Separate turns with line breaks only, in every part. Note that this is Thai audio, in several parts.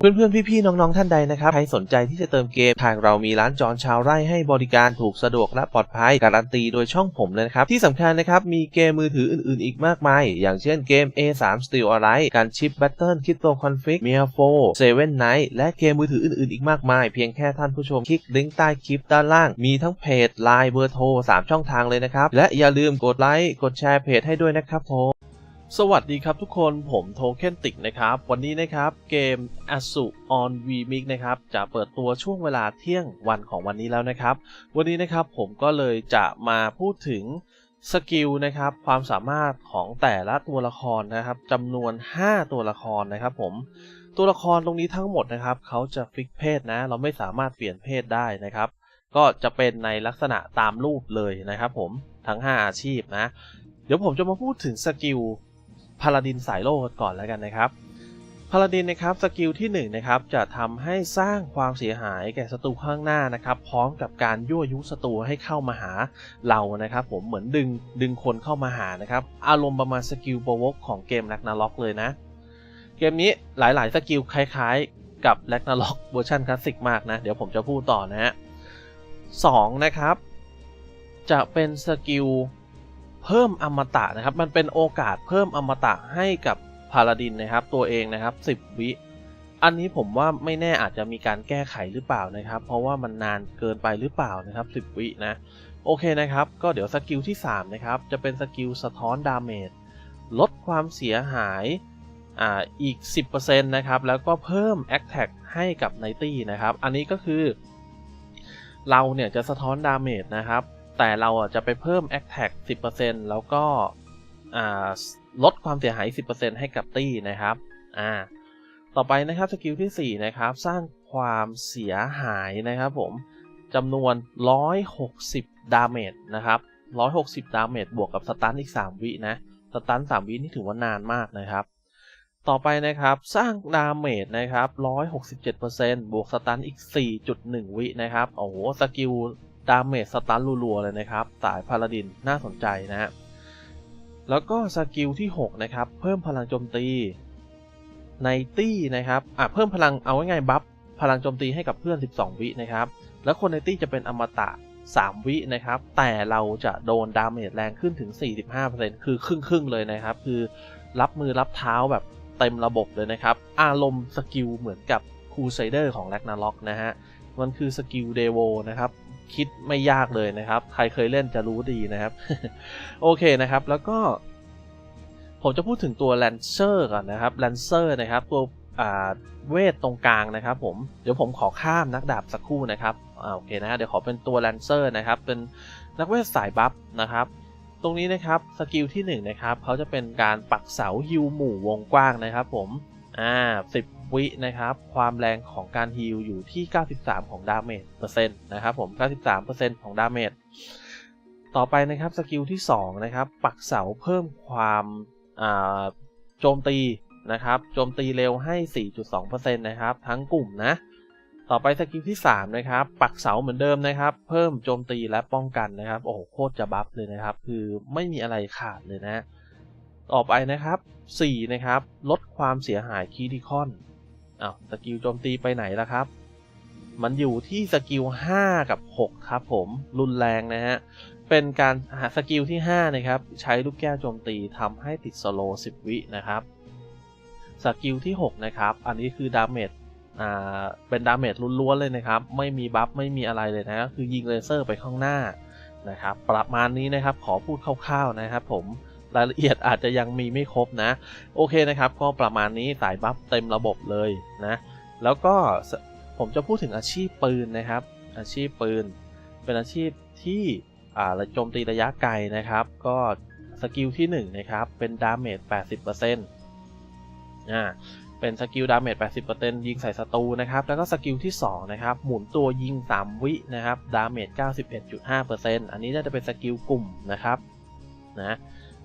เพื่อนๆ พี่ๆ น้องๆ ท่านใดนะครับ ใครสนใจที่จะเติมเกม ทางเรามีร้านจอนชาวไร่ให้บริการถูกสะดวกและปลอดภัย การันตีโดยช่องผมเลยนะครับ ที่สำคัญนะครับ มีเกมมือถืออื่นๆ อีกมากมาย อย่างเช่นเกม A3 Steel Alliance การชิป Battle Crypto Config m i a 4 Seven Night และเกมมือถืออื่นๆ อีกมากมาย เพียงแค่ท่านผู้ชมคลิกลิงก์ใต้คลิปด้านล่าง มีทั้งเพจ Line เบอร์โทร3ช่องทางเลยนะครับ และอย่าลืมกดไลค์ กดแชร์เพจให้ด้วยนะครับผม สวัสดีครับทุกคนผมโทเค็นติกนะครับ วันนี้นะครับเกม a s u on VMix นะครับ จะเปิดตัวช่วงเวลาเที่ยงวันของวันนี้แล้วนะครับ วันนี้นะครับผมก็เลยจะมาพูดถึงสกิลนะครับ ความสามารถของแต่ละตัวละครนะครับจำนวน 5 ตัวละครนะครับผมตัวละครตรงนี้ทั้งหมดนะครับเขาจะฟิกเพศนะ เราไม่สามารถเปลี่ยนเพศได้นะครับ ก็จะเป็นในลักษณะตามรูปเลยนะครับผมทั้ง 5 อาชีพนะ เดี๋ยวผมจะมาพูดถึงสกิล พาลาดินสายโลกก่อนแล้วกันนะครับพาลาดินนะครับสกิลที่1นนะครับจะทำให้สร้างความเสียหายแก่ศัตรูข้างหน้านะครับ พร้อมกับการยั่วยุศัตรูให้เข้ามาหาเรานะครับ ผมเหมือนดึงดึงคนเข้ามาหานะครับ อารมณ์ประมาณสกิลโปรวกของเกมแลกนาล็อกเลยนะ เกมนี้หลายๆ สกิลคล้ายๆ กับแลกนาล็อกเวอร์ชันคลาสสิกมากนะ เดี๋ยวผมจะพูดต่อนะฮะสองนะครับ จะเป็นสกิล เพิ่มอมตะนะครับ มันเป็นโอกาสเพิ่มอมตะให้กับพาลาดินนะครับ ตัวเองนะครับ 10 วิ อันนี้ผมว่าไม่แน่อาจจะมีการแก้ไขหรือเปล่านะครับ เพราะว่ามันนานเกินไปหรือเปล่านะครับ 10 วินะ โอเคนะครับ ก็เดี๋ยวสกิลที่ 3 นะครับ จะเป็นสกิลสะท้อนดาเมจลดความเสียหายอ่าอีก 10%นะครับ แล้วก็เพิ่ม a t t a c ให้กับไนตี้นะครับ อันนี้ก็คือ เราเนี่ยจะสะท้อนดาเมจนะครับ แต่เราอะจะไปเพิ่ม a t t a c 10%แล้วก็ลดความเสียหาย 10%ให้กับตี้นะครับอ่าต่อไปนะครับสกิลที่ 4 นะครับ สร้างความเสียหายนะครับผมจำนวน 160 ดาเมจนะครับ 160 ดาเมจบวกกับสตันอีก 3 วินะสตัน3วินี่ถือว่านานมากนะครับ ต่อไปนะครับสร้างดาเมจนะครับ 167%บวกสตันอีก 4.1 วินะครับโอ้โหสกิล ดาเมจสตันรัวๆเลยนะครับ สายพาลาดินน่าสนใจนะฮะ แล้วก็สกิลที่ 6 นะครับ เพิ่มพลังโจมตีในตี้นะครับ อะเพิ่มพลังเอาง่ายๆบัฟพลังโจมตีให้กับเพื่อน 12 วินะครับ แล้วคนในตี้จะเป็นอมตะ 3 วินะครับ แต่เราจะโดนดาเมจแรงขึ้นถึง 45%คือครึ่งๆเลยนะครับ คือรับมือรับเท้าแบบเต็มระบบเลยนะครับ อารมณ์สกิลเหมือนกับคูไซเดอร์ของแลกนาล็อกนะฮะ มันคือสกิลเดโวนะครับ คิดไม่ยากเลยนะครับ ใครเคยเล่นจะรู้ดีนะครับ โอเคนะครับ แล้วก็ ผมจะพูดถึงตัวแลนเซอร์ก่อนนะครับแลนเซอร์นะครับ ตัวเวทตรงกลางนะครับ ผม เดี๋ยวผมขอข้ามนักดาบสักครู่นะครับโอเคนะเดี๋ยวขอเป็นตัวแลนเซอร์นะครับ เป็นนักเวทสายบัฟนะครับ ตรงนี้นะครับสกิลที่1นนะครับเขาจะเป็นการปักเสาฮิวหมู่วงกว้างนะครับ ผม อ่าสิบ วินะครับ ความแรงของการฮิลอยู่ที่ 93 ของดาเมจเปอร์เซ็นต์นะครับผม 93%ของดาเมจต่อไปนะครับสกิลที่2นะครับปักเสาเพิ่มความโจมตีนะครับโจมตีเร็วให้ 4.2%นะครับทั้งกลุ่มนะต่อไปสกิลที่3นะครับปักเสาเหมือนเดิมนะครับ เพิ่มโจมตีและป้องกันนะครับ โอ้โหโคตรจะบัฟเลยนะครับ คือไม่มีอะไรขาดเลยนะ ต่อไปนะครับ4นะครับ ลดความเสียหายคีดิคอน อ้าวสกิลโจมตีไปไหนล่ะครับ มันอยู่ที่สกิล 5 กับ 6 ครับผมรุนแรงนะฮะ เป็นการหาสกิลที่ 5 นะครับ ใช้ลูกแก้วโจมตีทำให้ติดสโล10 วินะครับ สกิลที่ 6 นะครับ อันนี้คือดาเมจอ่าเป็นดาเมจล้วนๆเลยนะครับ ไม่มีบัฟไม่มีอะไรเลยนะก็คือยิงเลเซอร์ไปข้างหน้านะครับ ประมาณนี้นะครับขอพูดคร่าวๆนะครับผม รายละเอียดอาจจะยังมีไม่ครบนะ โอเคนะครับ ก็ประมาณนี้สายบัฟเต็มระบบเลยนะ แล้วก็ผมจะพูดถึงอาชีพปืนนะครับ อาชีพปืน เป็นอาชีพที่อ่าโจมตีระยะไกลนะครับ ก็สกิลที่ 1 นะครับ เป็นดาเมจ 80%อ่าเป็นสกิลดาเมจ 80%ยิงใส่ศัตรูนะครับ แล้วก็สกิลที่ 2 นะครับ หมุนตัวยิง 3 วินะครับ ดาเมจ 91.5%อันนี้น่าจะเป็นสกิลกลุ่มนะครับ นะ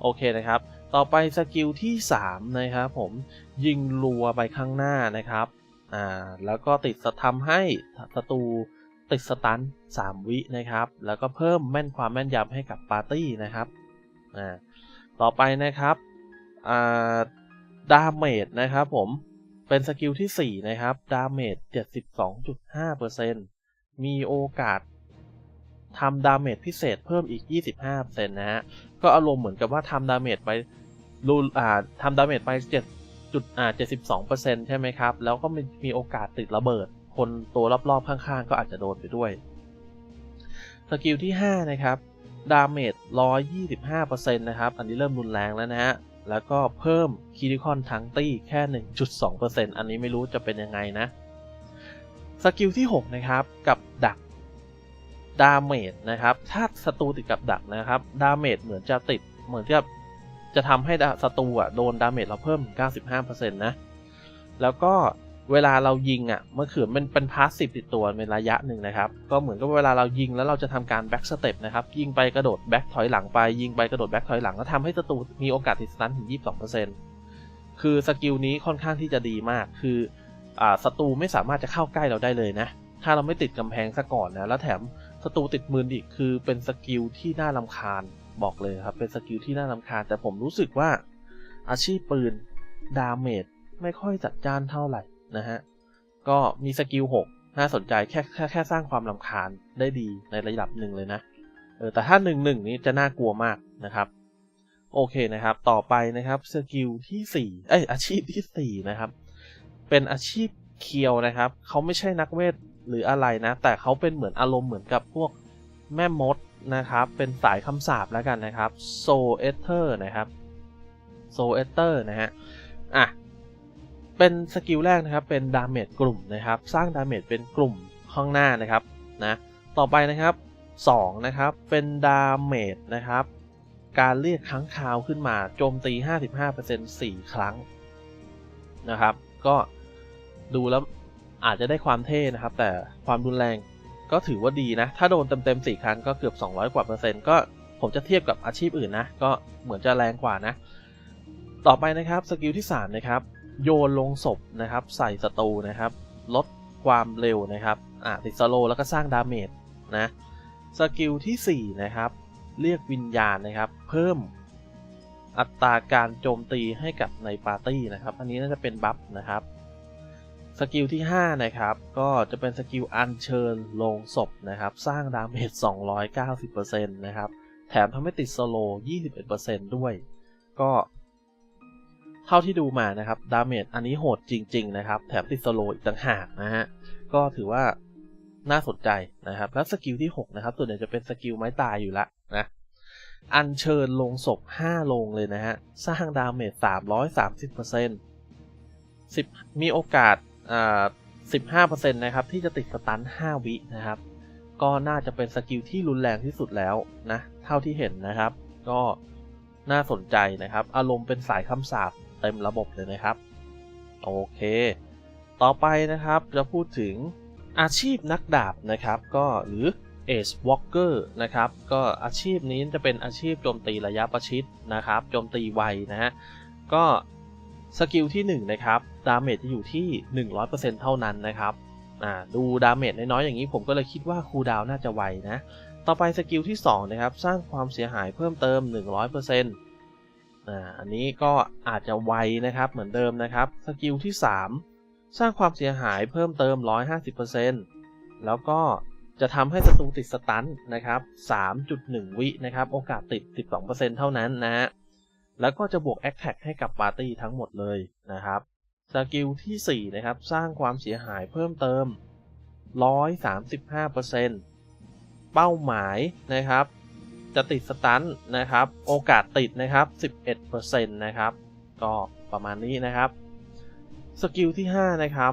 โอเคนะครับ ต่อไปสกิลที่ 3 นะครับผมยิงรัวไปข้างหน้านะครับอ่าแล้วก็ติดทำให้ศัตรูติดสตัน3 วินะครับ แล้วก็เพิ่มแม่นความแม่นยำให้กับปาร์ตี้นะครับอ่าต่อไปนะครับอ่าดาเมจนะครับผมเป็นสกิลที่ 4 นะครับ ดาเมจ 72.5%มีโอกาส ทำดาเมจพิเศษเพิ่มอีก 25%นะฮะ ก็อารมณ์เหมือนกับว่าทำดาเมจไปรูอ่าทำดาเมจไป7จุดอ่า72%ใช่ไหมครับ แล้วก็มีมีโอกาสติดระเบิด คนตัวรอบๆข้างๆ ก็อาจจะโดนไปด้วย สกิลที่ 5 นะครับ ดาเมจ 125%นะครับ อันนี้เริ่มรุนแรงแล้วนะฮะ แล้วก็เพิ่มคิริคอนทั้งตี้แค่ 1.2%อันนี้ไม่รู้จะเป็นยังไงนะ สกิลที่ 6 นะครับ กับดัก ดาเมจนะครับ ถ้าศัตรูติดกับดักนะครับ ดาเมจเหมือนจะติดเหมือนจะจะทำให้ศัตรูอะโดนดาเมจเราเพิ่ม 95%นะ แล้วก็เวลาเรายิงอะเมื่อขืนมันเป็นพาสซีฟติดตัวเป็นระยะหนึ่งนะครับ ก็เหมือนกับเวลาเรายิงแล้วเราจะทำการแบ็กสเต็ปนะครับ ยิงไปกระโดดแบ็กถอยหลังไป ยิงไปกระโดดแบ็กถอยหลังก็ทำให้ศัตรูมีโอกาสติดสตันถึง 22%คือสกิลนี้ค่อนข้างที่จะดีมาก คืออ่าศัตรูไม่สามารถจะเข้าใกล้เราได้เลยนะ ถ้าเราไม่ติดกำแพงซะก่อนนะ แล้วแถม ศัตรูติดมืนอีกคือเป็นสกิลที่น่าลำคาญบอกเลยครับ เป็นสกิลที่น่าลำคาญ แต่ผมรู้สึกว่าอาชีพปืนดาเมจไม่ค่อยจัดจ้านเท่าไหร่นะฮะ ก็มีสกิล 6 น่าสนใจแค่แค่แค่สร้างความลำคาญได้ดีในระดับหนึ่งเลยนะเออแต่ถ้า 1 1 นี้จะน่ากลัวมากนะครับ โอเคนะครับ ต่อไปนะครับสกิลที่4เอ้ยอาชีพที่ 4 นะครับ เป็นอาชีพเคียวนะครับ เขาไม่ใช่นักเวท หรืออะไรนะ แต่เขาเป็นเหมือนอารมณ์เหมือนกับพวกแม่มดนะครับ เป็นสายคำสาปแล้วกันนะครับโซเอเทอร์นะครับโซเอเตอร์นะฮะอะเป็นสกิลแรกนะครับ เป็นดาเมจกลุ่มนะครับ สร้างดาเมจเป็นกลุ่มข้างหน้านะครับนะต่อไปนะครับ2นะครับเป็นดาเมจนะครับ การเรียกค้งคาวขึ้นมาโจมตี 55% 4 ครั้งนะครับ ก็ดูแล้ว อาจจะได้ความเท่นะครับ แต่ความรุนแรงก็ถือว่าดีนะ ถ้าโดนเต็มๆ 4 ครั้งก็เกือบ 200 กว่าเปอร์เซ็นต์ก็ผมจะเทียบกับอาชีพอื่นนะ ก็เหมือนจะแรงกว่านะ ต่อไปนะครับสกิลที่ 3 นะครับ โยนลงศพนะครับ ใส่ศัตรูนะครับ ลดความเร็วนะครับอ่าติดสโลแล้วก็สร้างดาเมจนะสกิลที่ 4 นะครับ เรียกวิญญาณนะครับ เพิ่มอัตราการโจมตีให้กับในปาร์ตี้นะครับ อันนี้น่าจะเป็นบัฟนะครับ สกิลที่ 5 นะครับ ก็จะเป็นสกิลอัญเชิญลงศพนะครับ สร้างดาเมจ 290%นะครับ แถมทำให้ติดสโล21%ด้วย ก็เท่าที่ดูมานะครับ ดาเมจอันนี้โหดจริง ๆ นะครับ แถมติดสโลอีกต่างหากนะฮะ ก็ถือว่าน่าสนใจนะครับ แล้วสกิลที่ 6 นะครับ ส่วนใหญ่จะเป็นสกิลไม้ตายอยู่ละนะ อัญเชิญลงศพ 5 ลงเลยนะฮะ สร้างดาเมจ 330% 10 มีโอกาส อ่า15%นะครับที่จะติดสตัน 5 วินะครับ ก็น่าจะเป็นสกิลที่รุนแรงที่สุดแล้วนะ เท่าที่เห็นนะครับ ก็น่าสนใจนะครับ อารมณ์เป็นสายคำสาปเต็มระบบเลยนะครับ โอเค ต่อไปนะครับจะพูดถึงอาชีพนักดาบนะครับ ก็หรือ Ace Walker นะครับ ก็อาชีพนี้จะเป็นอาชีพโจมตีระยะประชิดนะครับ โจมตีไวนะฮะ ก็ สกิลที่1นะครับดาเมจจะอยู่ที่ 100%เท่านั้นนะครับอ่าดูดาเมจน้อยๆอย่างนี้ผมก็เลยคิดว่าคูลดาวน่าจะไวนะ ต่อไปสกิลที่2นะครับสร้างความเสียหายเพิ่มเติม 100%อ่าอันนี้ก็อาจจะไวนะครับเหมือนเดิมนะครับ สกิลที่ 3 สร้างความเสียหายเพิ่มเติม 150%แล้วก็จะทำให้ศัตรูติดสตันนะครับ 3.1 วินะครับ โอกาสติด 12%เท่านั้นนะฮะ แล้วก็จะบวก a อ t a c ให้กับปาร์ตี้ทั้งหมดเลยนะครับสกิลที่ 4 นะครับ สร้างความเสียหายเพิ่มเติม 135%เป้าหมายนะครับ จะติดสตันนะครับ โอกาสติดนะครับ 11%นะครับ ก็ประมาณนี้นะครับ สกิลที่ 5 นะครับ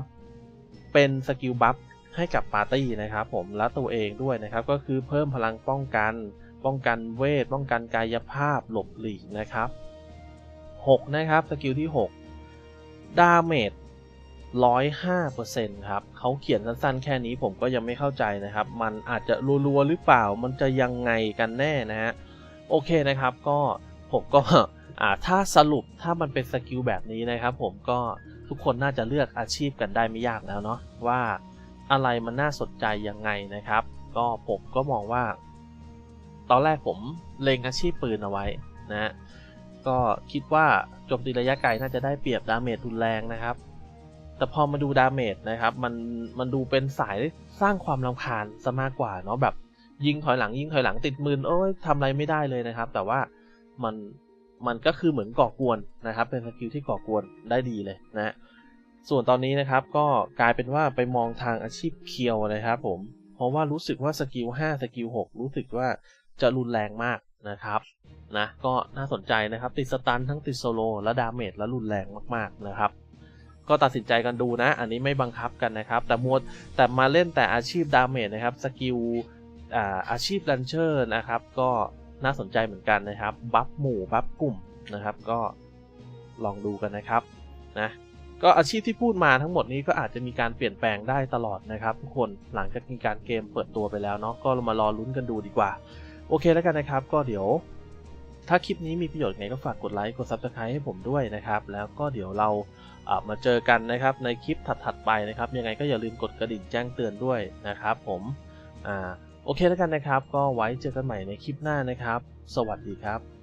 เป็นสกิลบัฟให้กับปาร์ตี้นะครับผมและตัวเองด้วยนะครับ ก็คือเพิ่มพลังป้องกัน ป้องกันเวท ป้องกันกายภาพหลบหลีกนะครับ 6 นะครับ สกิลที่ 6 ดาเมจ105%ครับเขาเขียนสั้นๆ แค่นี้ผมก็ยังไม่เข้าใจนะครับ มันอาจจะรัวๆ หรือเปล่า มันจะยังไงกันแน่นะฮะ โอเคนะครับ ก็ผมก็อ่าถ้าสรุปถ้ามันเป็นสกิลแบบนี้นะครับ ผมก็ทุกคนน่าจะเลือกอาชีพกันได้ไม่ยากแล้วเนาะว่าอะไรมันน่าสนใจยังไงนะครับ ก็ผมก็มองว่า ตอนแรกผมเล็งอาชีพปืนเอาไว้นะ ก็คิดว่าโจมตีระยะไกลน่าจะได้เปรียบดาเมจรุนแรงนะครับ แต่พอมาดูดาเมจนะครับ มันมันดูเป็นสายสร้างความรำคาญซะมากกว่าเนาะแบบยิงถอยหลังยิงถอยหลังติดมืนโอ้ยทำอะไรไม่ได้เลยนะครับ แต่ว่ามันมันก็คือเหมือนก่อกวนนะครับ เป็นสกิลที่ก่อกวนได้ดีเลยนะส่วนตอนนี้นะครับก็กลายเป็นว่าไปมองทางอาชีพเคียวนะครับผมเพราะว่ารู้สึกว่าสกิล5สกิล6รู้สึกว่าจะรุนแรงมาก นะครับนะก็น่าสนใจนะครับ ติดสตันทั้งติดโซโลและดาเมจและรุนแรงมากๆนะครับ ก็ตัดสินใจกันดูนะ อันนี้ไม่บังคับกันนะครับ แต่มวดแต่มาเล่นแต่อาชีพดาเมจนะครับสกิลอาอาชีพลันเชอร์นะครับ ก็น่าสนใจเหมือนกันนะครับ บัฟหมู่บัฟกลุ่มนะครับ ก็ลองดูกันนะครับนะก็อาชีพที่พูดมาทั้งหมดนี้ก็อาจจะมีการเปลี่ยนแปลงได้ตลอดนะครับ ทุกคนหลังจากมีการเกมเปิดตัวไปแล้วเนาะก็มา รอลุ้นกันดูดีกว่า โอเคแล้วกันนะครับ ก็เดี๋ยว ถ้าคลิปนี้มีประโยชน์ไงก็ฝากกดไลค์กด Subscribe ให้ผมด้วยนะครับ แล้วก็เดี๋ยวเราเอ่อมาเจอกันนะครับในคลิปถัดๆไปนะครับ ยังไงก็อย่าลืมกดกระดิ่งแจ้งเตือนด้วยนะครับ ผมอ่าโอเคแล้วกันนะครับ ก็ไว้เจอกันใหม่ในคลิปหน้านะครับ สวัสดีครับ